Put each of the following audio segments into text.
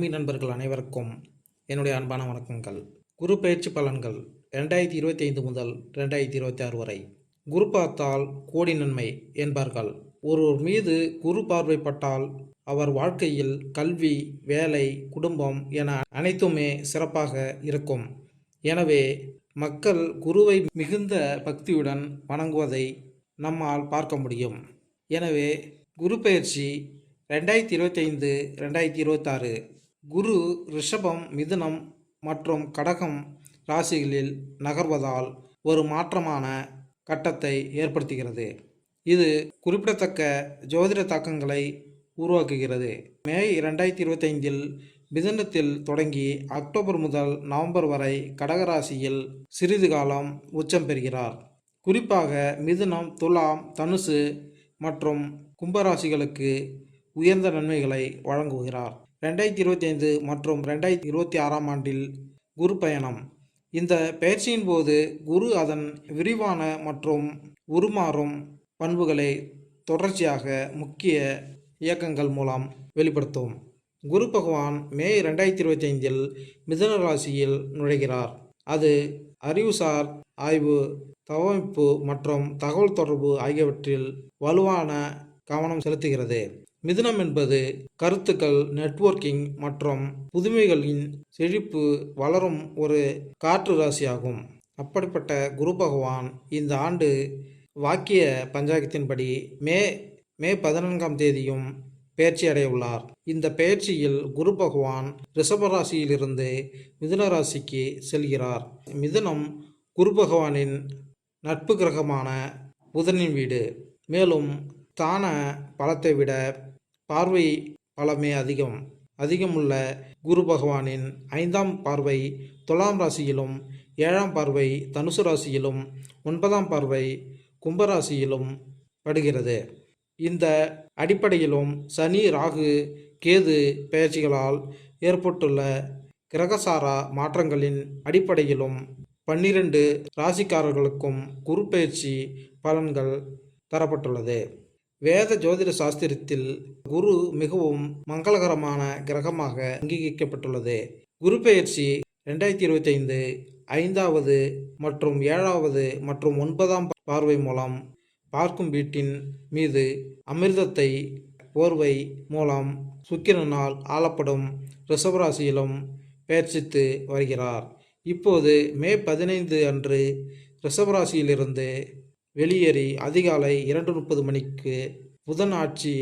ஆன்மீ நண்பர்கள் அனைவருக்கும் என்னுடைய அன்பான வணக்கங்கள். குரு பயிற்சி பலன்கள் ரெண்டாயிரத்தி இருபத்தி ஐந்து முதல் ரெண்டாயிரத்தி இருபத்தி ஆறு வரை. குரு பார்த்தால் கோடி நன்மை என்பார்கள். ஒருவர் மீது குரு பார்வைப்பட்டால் அவர் வாழ்க்கையில் கல்வி வேலை குடும்பம் என அனைத்துமே சிறப்பாக இருக்கும். எனவே மக்கள் குருவை மிகுந்த பக்தியுடன் வணங்குவதை நம்மால் பார்க்க முடியும். எனவே குரு பயிற்சி ரெண்டாயிரத்தி இருபத்தைந்து ரெண்டாயிரத்தி இருபத்தாறு குரு ரிஷபம் மிதுனம் மற்றும் கடகம் ராசிகளில் நகர்வதால் ஒரு மாற்றமான கட்டத்தை ஏற்படுத்துகிறது. இது குறிப்பிடத்தக்க ஜோதிட தாக்கங்களை உருவாக்குகிறது. மே இரண்டாயிரத்தி இருபத்தைந்தில் மிதுனத்தில் தொடங்கி அக்டோபர் முதல் நவம்பர் வரை கடகராசியில் சிறிது காலம் உச்சம் பெறுகிறார். குறிப்பாக மிதுனம் துலாம் தனுசு மற்றும் கும்பராசிகளுக்கு உயர்ந்த நன்மைகளை வழங்குகிறார். ரெண்டாயிரத்தி இருபத்தி ஐந்து மற்றும் ரெண்டாயிரத்தி இருபத்தி ஆறாம் ஆண்டில் குரு பயணம். இந்த பயிற்சியின் போது குரு அதன் விரிவான மற்றும் உருமாறும் பண்புகளை தொடர்ச்சியாக முக்கிய இயக்கங்கள் மூலம் வெளிப்படுத்தும். குரு பகவான் மே ரெண்டாயிரத்தி இருபத்தி ஐந்தில் மிதன ராசியில் நுழைகிறார். அது அறிவுசார் ஆய்வு தவமைப்பு மற்றும் தகவல் தொடர்பு ஆகியவற்றில் வலுவான கவனம் செலுத்துகிறது. மிதுனம் என்பது கருத்துக்கள் நெட்வொர்க்கிங் மற்றும் புதுமைகளின் செழிப்பு வளரும் ஒரு காற்று ராசியாகும். அப்படிப்பட்ட குரு பகவான் இந்த ஆண்டு வாக்கிய பஞ்சாங்கத்தின்படி மே மே பதினான்காம் தேதியும் பயிற்சி அடையுள்ளார் இந்த பெயர்ச்சியில் குரு பகவான் ரிஷபராசியிலிருந்து மிதுன ராசிக்கு செல்கிறார். மிதுனம் குரு பகவானின் நட்பு கிரகமான புதனின் வீடு. மேலும் தான பலத்தை விட பார்வை பலமே அதிகம். அதிகமுள்ள குரு பகவானின் ஐந்தாம் பார்வை துலாம் ராசியிலும் ஏழாம் பார்வை தனுசு ராசியிலும் ஒன்பதாம் பார்வை கும்பராசியிலும் படுகிறது. இந்த அடிப்படையிலும் சனி ராகு கேது பெயர்ச்சிகளால் ஏற்பட்டுள்ள கிரகசாரா மாற்றங்களின் அடிப்படையிலும் பன்னிரண்டு ராசிக்காரர்களுக்கும் குரு பயிற்சி பலன்கள் தரப்பட்டுள்ளது. வேத ஜோதிட சாஸ்திரத்தில் குரு மிகவும் மங்களகரமான கிரகமாக அங்கீகரிக்கப்பட்டுள்ளது. குரு பெயர்ச்சி ரெண்டாயிரத்தி இருபத்தி ஐந்து ஐந்தாவது மற்றும் ஏழாவது மற்றும் ஒன்பதாம் பார்வை மூலம் பார்க்கும் வீட்டின் மீது அமிர்தத்தை போர்வை மூலம் சுக்கிரனால் ஆளப்படும் ரிஷபராசியிலும் பெயர்ச்சித்து வருகிறார். இப்போது மே பதினைந்து அன்று ரிஷபராசியிலிருந்து வெளியேறி அதிகாலை இரண்டு முப்பது மணிக்கு புதன் ஆட்சி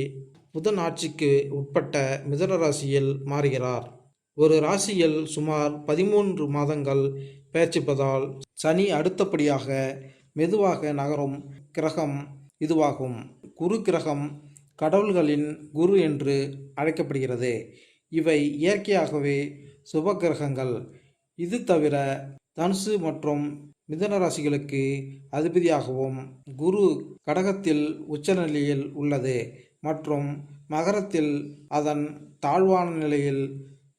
புதன் ஆட்சிக்கு உட்பட்ட மிதன ராசியில் மாறுகிறார். ஒரு ராசியில் சுமார் பதிமூன்று மாதங்கள் பெயர்ச்சிப்பதால் சனி அடுத்தபடியாக மெதுவாக நகரும் கிரகம் இதுவாகும். குரு கிரகம் கடவுள்களின் குரு என்று அழைக்கப்படுகிறது. இவை இயற்கையாகவே சுப கிரகங்கள். இது தவிர தனுசு மற்றும் மிதன ராசிகளுக்கு அதிபதியாகவும் குரு கடகத்தில் உச்ச நிலையில் உள்ளது மற்றும் மகரத்தில் அதன் தாழ்வான நிலையில்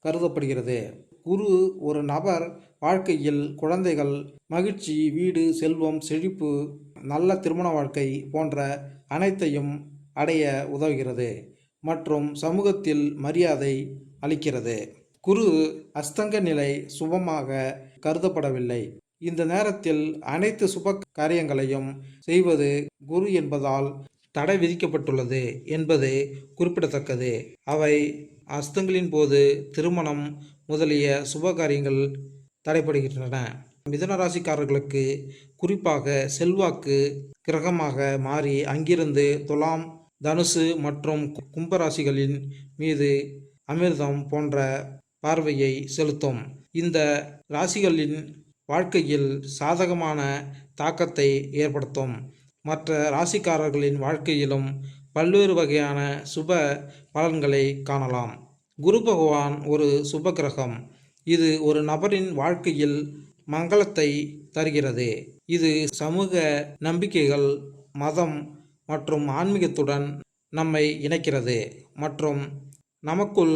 கருதப்படுகிறது. குரு ஒரு நபர் வாழ்க்கையில் குழந்தைகள் மகிழ்ச்சி வீடு செல்வம் செழிப்பு நல்ல திருமண வாழ்க்கை போன்ற அனைத்தையும் அடைய உதவுகிறது மற்றும் சமூகத்தில் மரியாதை அளிக்கிறது. குரு அஸ்தங்க நிலை சுபமாக கருதப்படவில்லை. இந்த நேரத்தில் அனைத்து சுப காரியங்களையும் செய்வது குரு என்பதால் தடை விதிக்கப்பட்டுள்ளது என்பது குறிப்பிடத்தக்கது. அவை அஸ்தங்களின் போது திருமணம் முதலிய சுப காரியங்கள் தடைப்படுகின்றன மிதன ராசிக்காரர்களுக்கு குறிப்பாக செல்வாக்கு கிரகமாக மாறி அங்கிருந்து துலாம் தனுசு மற்றும் கும்பராசிகளின் மீது அமிர்தம் போன்ற பார்வையை செலுத்தும். இந்த ராசிகளின் வாழ்க்கையில் சாதகமான தாக்கத்தை ஏற்படுத்தும். மற்ற ராசிக்காரர்களின் வாழ்க்கையிலும் பல்வேறு வகையான சுப பலன்களை காணலாம். குரு பகவான் ஒரு சுப கிரகம். இது ஒரு நபரின் வாழ்க்கையில் மங்களத்தை தருகிறது. இது சமூக நம்பிக்கைகள் மதம் மற்றும் ஆன்மீகத்துடன் நம்மை இணைக்கிறது. மற்றும் நமக்குள்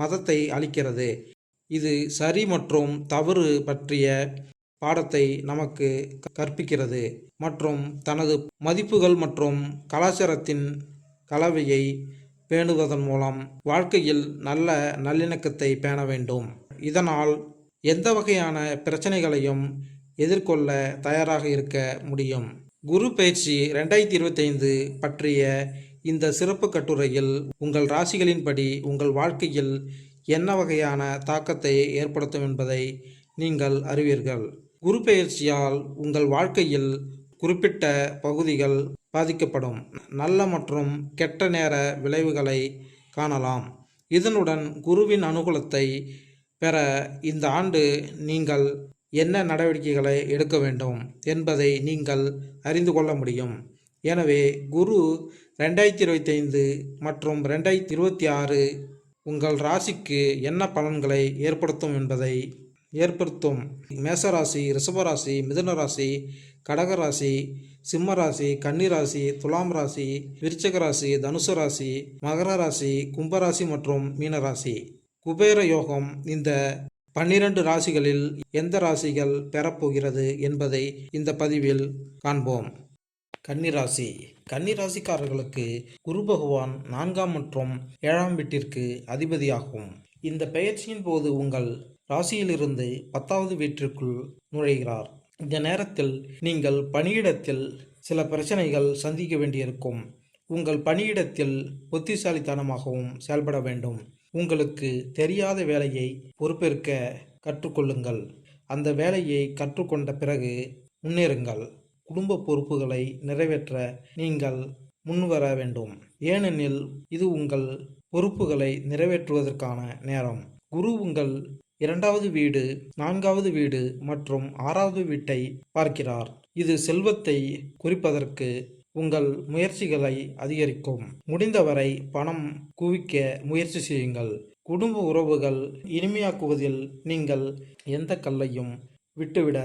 மதத்தை அளிக்கிறது இது சரி மற்றும் தவறு பற்றிய பாடத்தை நமக்கு கற்பிக்கிறது. மற்றும் தனது மதிப்புகள் மற்றும் கலாச்சாரத்தின் கலவையை பேணுவதன் மூலம் வாழ்க்கையில் நல்ல நல்லிணக்கத்தை பேண வேண்டும். இதனால் எந்த வகையான பிரச்சனைகளையும் எதிர்கொள்ள தயாராக இருக்க முடியும். குரு பயிற்சி ரெண்டாயிரத்தி இருபத்தைந்து பற்றிய இந்த சிறப்பு கட்டுரையில் உங்கள் ராசிகளின்படி உங்கள் வாழ்க்கையில் என்ன வகையான தாக்கத்தை ஏற்படுத்தும் என்பதை நீங்கள் அறிவீர்கள். குரு பெயர்ச்சியால் உங்கள் வாழ்க்கையில் குறிப்பிட்ட பகுதிகள் பாதிக்கப்படும். நல்ல மற்றும் கெட்ட நேர விளைவுகளை காணலாம். இதனுடன் குருவின் அனுகூலத்தை பெற இந்த ஆண்டு நீங்கள் என்ன நடவடிக்கைகளை எடுக்க வேண்டும் என்பதை நீங்கள் அறிந்து கொள்ள முடியும். எனவே குரு ரெண்டாயிரத்தி இருபத்தைந்து மற்றும் ரெண்டாயிரத்தி இருபத்தி ஆறு உங்கள் ராசிக்கு என்ன பலன்களை ஏற்படுத்தும் என்பதை ஏற்படுத்தும். மேசராசி ரிஷபராசி மிதுன ராசி கடகராசி சிம்ம ராசி கன்னிராசி துலாம் ராசி விருச்சக ராசி தனுசு ராசி மகர ராசி கும்பராசி மற்றும் மீனராசி. குபேர யோகம் இந்த பன்னிரண்டு ராசிகளில் எந்த ராசிகள் பெறப்போகிறது என்பதை இந்த பதிவில் காண்போம். கன்னிராசி. கன்னிராசிக்காரர்களுக்கு குரு பகவான் நான்காம் மற்றும் ஏழாம் வீட்டிற்கு அதிபதியாகும். இந்த பெயர்ச்சியின் போது உங்கள் ராசியிலிருந்து பத்தாவது வீட்டிற்குள் நுழைகிறார். இந்த நேரத்தில் நீங்கள் பணியிடத்தில் சில பிரச்சனைகள் சந்திக்க வேண்டியிருக்கும். உங்கள் பணியிடத்தில் புத்திசாலித்தனமாகவும் செயல்பட வேண்டும். உங்களுக்கு தெரியாத வேலையை பொறுப்பேற்க கற்றுக்கொள்ளுங்கள். அந்த வேலையை கற்றுக்கொண்ட பிறகு முன்னேறுங்கள். குடும்ப பொறுப்புகளை நிறைவேற்ற நீங்கள் முன்வர வேண்டும். ஏனெனில் இது உங்கள் பொறுப்புகளை நிறைவேற்றுவதற்கான நேரம். குரு உங்கள் இரண்டாவது வீடு நான்காவது வீடு மற்றும் ஆறாவது வீட்டை பார்க்கிறார். இது செல்வத்தை குறிப்பதற்கு உங்கள் முயற்சிகளை அதிகரிக்கும். முடிந்தவரை பணம் குவிக்க முயற்சி செய்யுங்கள். குடும்ப உறவுகள் இனிமையாக்குவதில் நீங்கள் எந்த கல்லையும் விட்டுவிட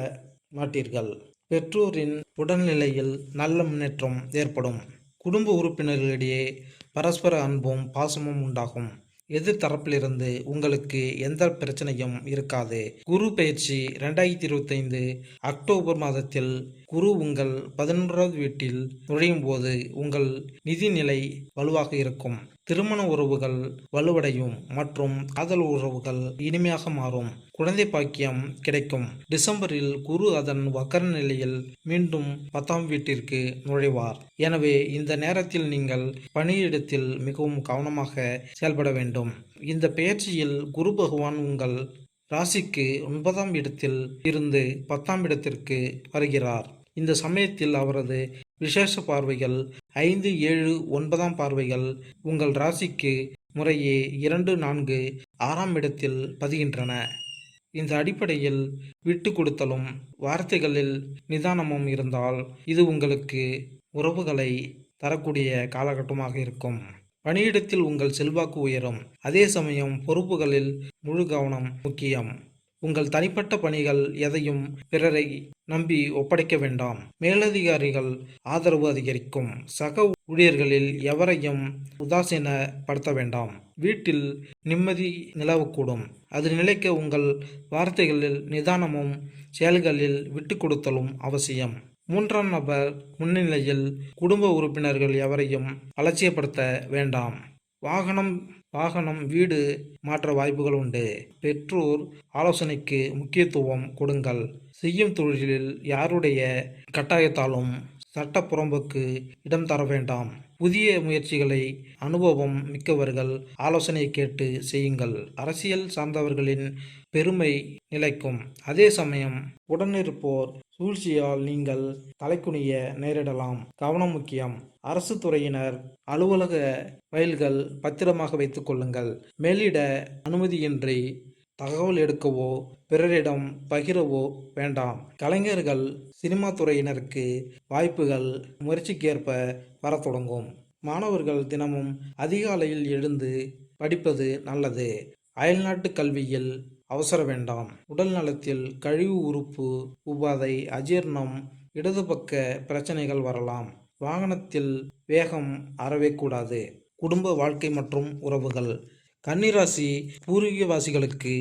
மாட்டீர்கள். பெற்றோரின் உடல்நிலையில் நல்ல முன்னேற்றம் ஏற்படும். குடும்ப உறுப்பினர்களிடையே பரஸ்பர அன்பும் பாசமும் உண்டாகும். எதிர்த்தரப்பிலிருந்து உங்களுக்கு எந்த பிரச்சனையும் இருக்காது. குரு பயிற்சி ரெண்டாயிரத்தி இருபத்தைந்து அக்டோபர் மாதத்தில் குரு உங்கள் பதினொன்றாவது வீட்டில் நுழையும் போது உங்கள் நிதிநிலை வலுவாக இருக்கும். திருமண உறவுகள் வலுவடையும் மற்றும் காதல் உறவுகள் இனிமையாக மாறும். குழந்தை பாக்கியம் கிடைக்கும். டிசம்பரில் குரு அதன் வக்கர நிலையில் மீண்டும் பத்தாம் வீட்டிற்கு நுழைவார். எனவே இந்த நேரத்தில் நீங்கள் பணியிடத்தில் மிகவும் கவனமாக செயல்பட வேண்டும். இந்த பெயர்ச்சியில் குரு பகவான் உங்கள் ராசிக்கு ஒன்பதாம் இடத்தில் இருந்து பத்தாம் இடத்திற்கு வருகிறார். இந்த சமயத்தில் அவரது விசேஷ பார்வைகள் ஐந்து ஏழு ஒன்பதாம் பார்வைகள் உங்கள் ராசிக்கு முறையே இரண்டு நான்கு ஆறாம் இடத்தில் பதிகின்றன. இந்த அடிப்படையில் விட்டு கொடுத்தலும் வார்த்தைகளில் நிதானமும் இருந்தால் இது உங்களுக்கு உறவுகளை தரக்கூடிய காலகட்டமாக இருக்கும். பணியிடத்தில் உங்கள் செல்வாக்கு உயரும். அதே சமயம் பொறுப்புகளில் முழு கவனம் முக்கியம். உங்கள் தனிப்பட்ட பணிகள் எதையும் பிறரை நம்பி ஒப்படைக்க வேண்டாம். மேலதிகாரிகள் ஆதரவு அதிகரிக்கும். சக ஊழியர்களில் எவரையும் உதாசீனப்படுத்த வேண்டாம். வீட்டில் நிம்மதி நிலவக்கூடும். அது நிலைக்க உங்கள் வார்த்தைகளில் நிதானமும் செயல்களில் விட்டு கொடுத்தலும் அவசியம். மூன்றாம் நபர் முன்னிலையில் குடும்ப உறுப்பினர்கள் எவரையும் அலட்சியப்படுத்த வேண்டாம். வாகனம் வாகனம் வீடு மாற்ற வாய்ப்புகள் உண்டு. பெற்றோர் ஆலோசனைக்கு முக்கியத்துவம் கொடுங்கள். செய்யும் தொழிலில் யாருடைய கட்டாயத்தாலும் சட்டப்புறம்புக்கு இடம் தர வேண்டாம். புதிய முயற்சிகளை அனுபவம் மிக்கவர்கள் ஆலோசனை கேட்டு செய்யுங்கள். அரசியல் சார்ந்தவர்களின் பெருமை நிலைக்கும். அதே சமயம் உடனிருப்போர் சூழ்ச்சியால் நீங்கள் தலைக்குனிய நேரிடலாம். கவனம் முக்கியம். அரசு துறையினர் அலுவலக ஃபைல்கள் பத்திரமாக வைத்துக் கொள்ளுங்கள். மேலிட அனுமதியின்றி தகவல் எடுக்கவோ பிறரிடம் பகிரவோ வேண்டாம். கலைஞர்கள் சினிமா துறையினருக்கு வாய்ப்புகள் முயற்சிக்கேற்ப வரத் தொடங்கும். மாணவர்கள் தினமும் அதிகாலையில் எழுந்து படிப்பது நல்லது. அயல்நாட்டு கல்வியில் அவசர வேண்டாம். உடல் நலத்தில் கழிவு உறுப்பு உபாதை அஜீர்ணம் இடது பக்க பிரச்சனைகள் வரலாம். வாகனத்தில் வேகம் அறவே கூடாது. குடும்ப வாழ்க்கை மற்றும் உறவுகள். கன்னிராசி பூர்வீகவாசிகளுக்கு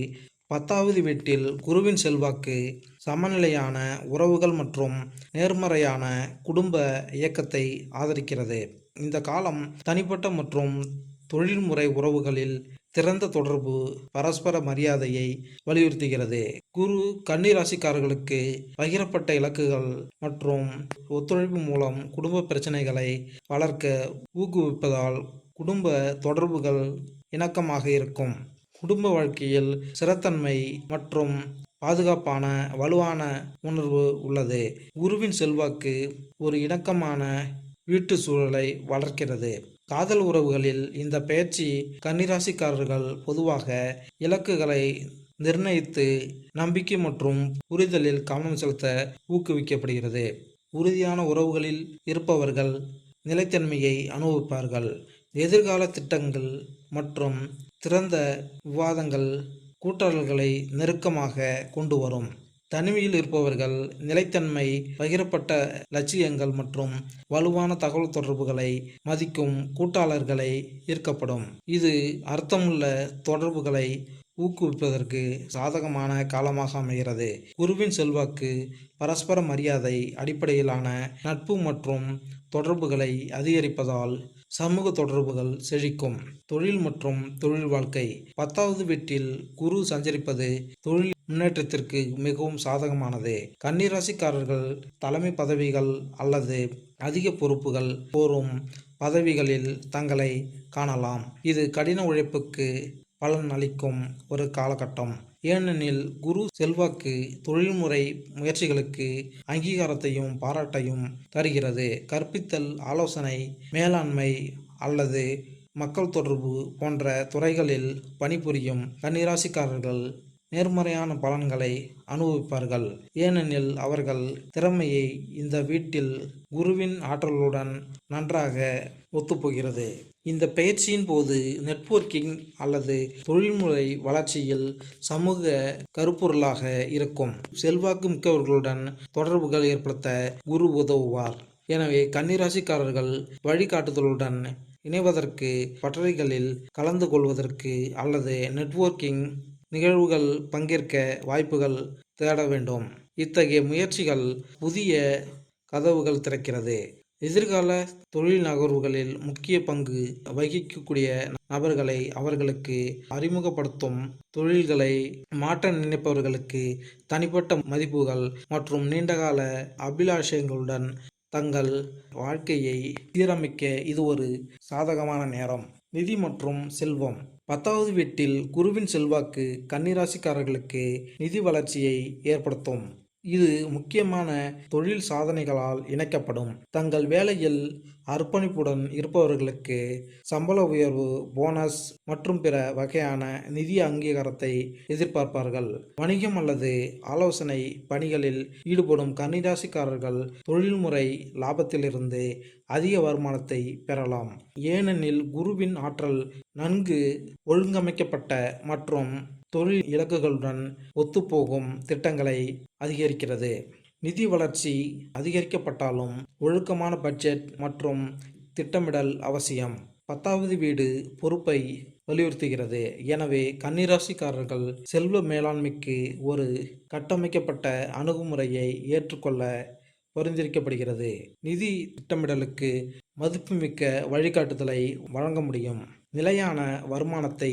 பத்தாவது வீட்டில் குருவின் செல்வாக்கு சமநிலையான உறவுகள் மற்றும் நேர்மறையான குடும்ப இயக்கத்தை ஆதரிக்கிறது. இந்த காலம் தனிப்பட்ட மற்றும் தொழில்முறை உறவுகளில் திறந்த தொடர்பு பரஸ்பர மரியாதையை வலியுறுத்துகிறது. குரு கன்னிராசிக்காரர்களுக்கு பகிரப்பட்ட இலக்குகள் மற்றும் ஒத்துழைப்பு மூலம் குடும்ப பிரச்சனைகளை வளர்க்க ஊக்குவிப்பதால் குடும்ப தொடர்புகள் இணக்கமாக இருக்கும். குடும்ப வாழ்க்கையில் சிறத்தன்மை மற்றும் பாதுகாப்பான வலுவான உணர்வு உள்ளது. குருவின் செல்வாக்கு ஒரு இணக்கமான வீட்டு சூழலை வளர்க்கிறது. காதல் உறவுகளில் இந்த பயிற்சி கன்னிராசிக்காரர்கள் பொதுவாக இலக்குகளை நிர்ணயித்து நம்பிக்கை மற்றும் புரிதலில் கவனம் செலுத்த ஊக்குவிக்கப்படுகிறது. உறுதியான உறவுகளில் இருப்பவர்கள் நிலைத்தன்மையை அனுபவிப்பார்கள். எதிர்கால திட்டங்கள் மற்றும் திறந்த விவாதங்கள் கூட்டாளர்களை நெருக்கமாக கொண்டு வரும் தனிமையில் இருப்பவர்கள் நிலைத்தன்மை பகிரப்பட்ட லட்சியங்கள் மற்றும் வலுவான தகவல் தொடர்புகளை மதிக்கும் கூட்டாளர்களை ஈர்க்கப்படும் இது அர்த்தமுள்ள தொடர்புகளை ஊக்குவிப்பதற்கு சாதகமான காலமாக அமைகிறது. குருவின் செல்வாக்கு பரஸ்பர மரியாதை அடிப்படையிலான நட்பு மற்றும் தொடர்புகளை அதிகரிப்பதால் சமூக தொடர்புகள் செழிக்கும். தொழில் மற்றும் தொழில் வாழ்க்கை. பத்தாவது வீட்டில் குரு சஞ்சரிப்பது தொழில் முன்னேற்றத்திற்கு மிகவும் சாதகமானது. கன்னிராசிக்காரர்கள் தலைமை பதவிகள் அல்லது அதிக பொறுப்புகள் கோரும் பதவிகளில் தங்களை காணலாம். இது கடின உழைப்புக்கு பலன் அளிக்கும் ஒரு காலகட்டம். ஏனெனில் குரு செல்வாக்கு தொழில்முறை முயற்சிகளுக்கு அங்கீகாரத்தையும் பாராட்டையும் தருகிறது. கற்பித்தல் ஆலோசனை மேலாண்மை அல்லது மக்கள் தொடர்பு போன்ற துறைகளில் பணிபுரியும் கன்னிராசிக்காரர்கள் நேர்மறையான பலன்களை அனுபவிப்பார்கள். ஏனெனில் அவர்கள் திறமையை இந்த வீட்டில் குருவின் ஆற்றலுடன் நன்றாக ஒத்துப்போகிறது. இந்த பயிற்சியின் போது நெட்வொர்க்கிங் அல்லது தொழில்முறை வளர்ச்சியில் சமூக கருப்பொருளாக இருக்கும். செல்வாக்கு மிக்கவர்களுடன் தொடர்புகள் ஏற்படுத்த குரு உதவுவார். எனவே கன்னிராசிக்காரர்கள் வழிகாட்டுதலுடன் இணைவதற்கு பட்டறைகளில் கலந்து கொள்வதற்கு அல்லது நெட்வொர்க்கிங் நிகழ்வுகள் பங்கேற்க வாய்ப்புகள் தேட வேண்டும். இத்தகைய முயற்சிகள் புதிய கதவுகள் திறக்கிறது. எதிர்கால தொழில் நகர்வுகளில் முக்கிய பங்கு வகிக்கக்கூடிய நபர்களை அவர்களுக்கு அறிமுகப்படுத்தும் தொழில்களை மாற்ற நினைப்பவர்களுக்கு தனிப்பட்ட மதிப்புகள் மற்றும் நீண்டகால அபிலாஷயங்களுடன் தங்கள் வாழ்க்கையை சீரமைக்க இது ஒரு சாதகமான நேரம். நிதி மற்றும் செல்வம். பத்தாவது வீட்டில் குருவின் செல்வாக்கு கன்னிராசிக்காரர்களுக்கு நிதி வளர்ச்சியை ஏற்படுத்தும். இது முக்கியமான தொழில் சாதனைகளால் இணைக்கப்படும். தங்கள் வேலையில் அர்ப்பணிப்புடன் இருப்பவர்களுக்கு சம்பள உயர்வு போனஸ் மற்றும் பிற வகையான நிதி அங்கீகாரத்தை எதிர்பார்ப்பார்கள். வணிகம் அல்லது ஆலோசனை பணிகளில் ஈடுபடும் கன்னிராசிக்காரர்கள் தொழில்முறை லாபத்திலிருந்து அதிக வருமானத்தை பெறலாம். ஏனெனில் குருவின் ஆற்றல் நன்கு ஒழுங்கமைக்கப்பட்ட மற்றும் தொழில் இலக்குகளுடன் ஒத்துப்போகும் திட்டங்களை அதிகரிக்கிறது. நிதி வளர்ச்சி அதிகரிக்கப்பட்டாலும் ஒழுக்கமான பட்ஜெட் மற்றும் திட்டமிடல் அவசியம். பத்தாவது வீடு பொறுப்பை வலியுறுத்துகிறது. எனவே கன்னிராசிக்காரர்கள் செல்வ மேலாண்மைக்கு ஒரு கட்டமைக்கப்பட்ட அணுகுமுறையை ஏற்றுக்கொள்ள பரிந்துரைக்கப்படுகிறது. நிதி திட்டமிடலுக்கு மதிப்புமிக்க வழிகாட்டுதலை வழங்க முடியும். நிலையான வருமானத்தை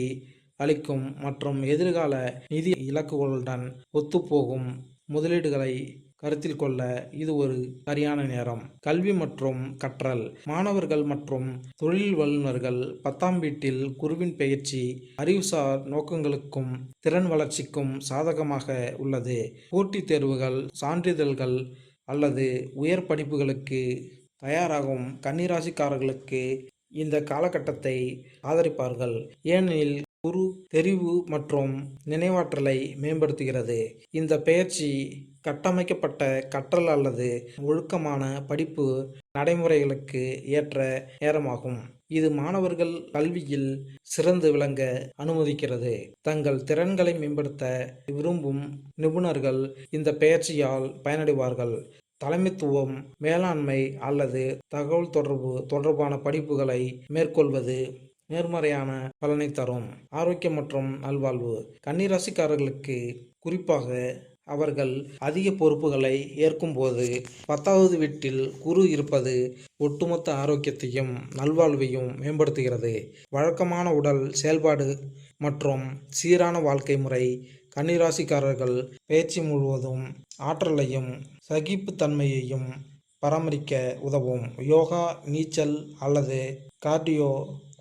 அளிக்கும் மற்றும் எதிர்கால நிதி இலக்குகளுடன் ஒத்துப்போகும் முதலீடுகளை கருத்தில் கொள்ள இது ஒரு சரியான நேரம். கல்வி மற்றும் கற்றல். மாணவர்கள் மற்றும் தொழில் வல்லுநர்கள் பத்தாம் வீட்டில் குருவின் பயிற்சி அறிவுசார் நோக்கங்களுக்கும் திறன் வளர்ச்சிக்கும் சாதகமாக உள்ளது. போட்டித் தேர்வுகள் சான்றிதழ்கள் அல்லது உயர் படிப்புகளுக்கு தயாராகும் கன்னிராசிக்காரர்களுக்கு இந்த காலகட்டத்தை ஆதரிப்பார்கள். ஏனெனில் குரு தெரிவு மற்றும் நினைவாற்றலை மேம்படுத்துகிறது. இந்த பயிற்சி கட்டமைக்கப்பட்ட கற்றல் அல்லது ஒழுக்கமான படிப்பு நடைமுறைகளுக்கு ஏற்ற நேரமாகும். இது மாணவர்கள் கல்வியில் சிறந்து விளங்க அனுமதிக்கிறது. தங்கள் திறன்களை மேம்படுத்த விரும்பும் நிபுணர்கள் இந்த பயிற்சியால் பயனடைவார்கள். தலைமைத்துவம் மேலாண்மை அல்லது தகவல் தொடர்பு தொடர்பான படிப்புகளை மேற்கொள்வது நேர்மறையான பலனை தரும். ஆரோக்கியம் மற்றும் நல்வாழ்வு. கன்னிராசிக்காரர்களுக்கு குறிப்பாக அவர்கள் அதிக பொறுப்புகளை ஏற்கும்போது பத்தாவது வீட்டில் குரு இருப்பது ஒட்டுமொத்த ஆரோக்கியத்தையும் நல்வாழ்வையும் மேம்படுத்துகிறது. வழக்கமான உடல் செயல்பாடு மற்றும் சீரான வாழ்க்கை முறை கன்னிராசிக்காரர்கள் பேச்சு முழுவதும் ஆற்றலையும் சகிப்புத்தன்மையையும் பராமரிக்க உதவும். யோகா நீச்சல் அல்லது கார்டியோ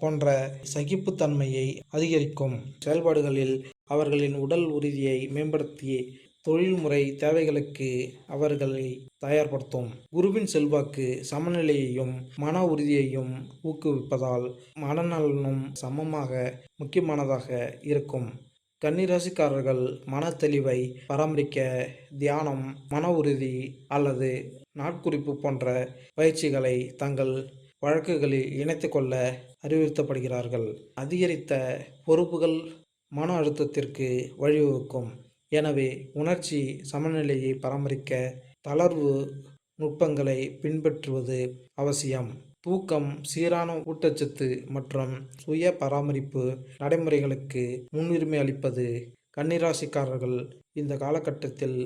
போன்ற சகிப்புத்தன்மையை அதிகரிக்கும். செயல்பாடுகளில் அவர்களின் உடல் உறுதியை மேம்படுத்தி தொழில்முறை தேவைகளுக்கு அவர்களை தயார்படுத்தும். குருவின் செல்வாக்கு சமநிலையையும் மன உறுதியையும் ஊக்குவிப்பதால் மனநலனும் சமமாக முக்கியமானதாக இருக்கும். கன்னிராசிக்காரர்கள் மனத்தெளிவை பராமரிக்க தியானம் மன உறுதி அல்லது நாட்குறிப்பு போன்ற பயிற்சிகளை தங்கள் வழக்குகளில் இணைத்து கொள்ள அறிவுறுத்தப்படுகிறார்கள். அதிகரித்த பொறுப்புகள் மன அழுத்தத்திற்கு வழிவகுக்கும். எனவே உணர்ச்சி சமநிலையை பராமரிக்க தளர்வு நுட்பங்களை பின்பற்றுவது அவசியம். தூக்கம் சீரான ஊட்டச்சத்து மற்றும் சுய பராமரிப்பு நடைமுறைகளுக்கு முன்னுரிமை அளிப்பது கன்னிராசிக்காரர்கள் இந்த காலகட்டத்தில்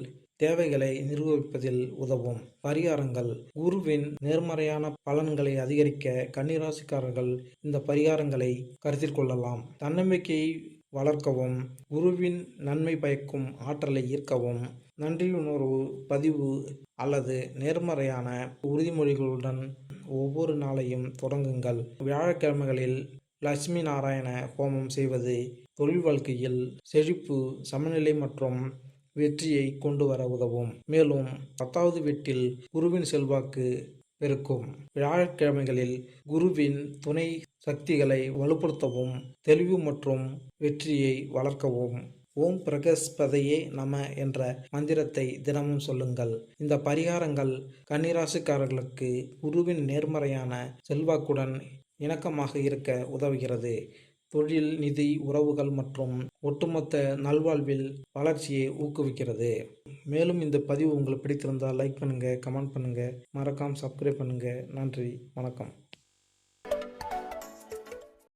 தேவைகளை நிர்வகிப்பதில் உதவும். பரிகாரங்கள். குருவின் நேர்மறையான பலன்களை அதிகரிக்க கன்னிராசிக்காரர்கள் இந்த பரிகாரங்களை கருத்தில் கொள்ளலாம். தன்னம்பிக்கையை வளர்க்கவும் குருவின் நன்மை பயக்கும் ஆற்றலை ஈர்க்கவும். நன்றியுணர்வு பதிவு அல்லது நேர்மறையான உறுதிமொழிகளுடன் ஒவ்வொரு நாளையும் தொடங்குங்கள். வியாழக்கிழமைகளில் லட்சுமி நாராயண ஹோமம் செய்வது தொழில் வாழ்க்கையில் செழிப்பு சமநிலை மற்றும் வெற்றியை கொண்டு வர உதவும். மேலும் பத்தாவது வீட்டில் குருவின் செல்வாக்கு இருக்கும். வியாழக்கிழமைகளில் குருவின் துணை சக்திகளை வலுப்படுத்தவும் தெளிவு மற்றும் வெற்றியை வளர்க்கவும். ஓம் பிரகஸ்பதையே நம என்ற மந்திரத்தை தினமும் சொல்லுங்கள். இந்த பரிகாரங்கள் கன்னிராசிக்காரர்களுக்கு குருவின் நேர்மறையான செல்வாக்குடன் இணக்கமாக இருக்க உதவுகிறது. தொழில் நிதி உறவுகள் மற்றும் ஒட்டுமொத்த நல்வாழ்வில் வளர்ச்சியை ஊக்குவிக்கிறது. மேலும் இந்த பதிவு உங்களுக்கு பிடித்திருந்தால் லைக் பண்ணுங்கள் கமெண்ட் பண்ணுங்கள் மறக்காமல் சப்ஸ்கிரைப் பண்ணுங்கள் நன்றி வணக்கம்.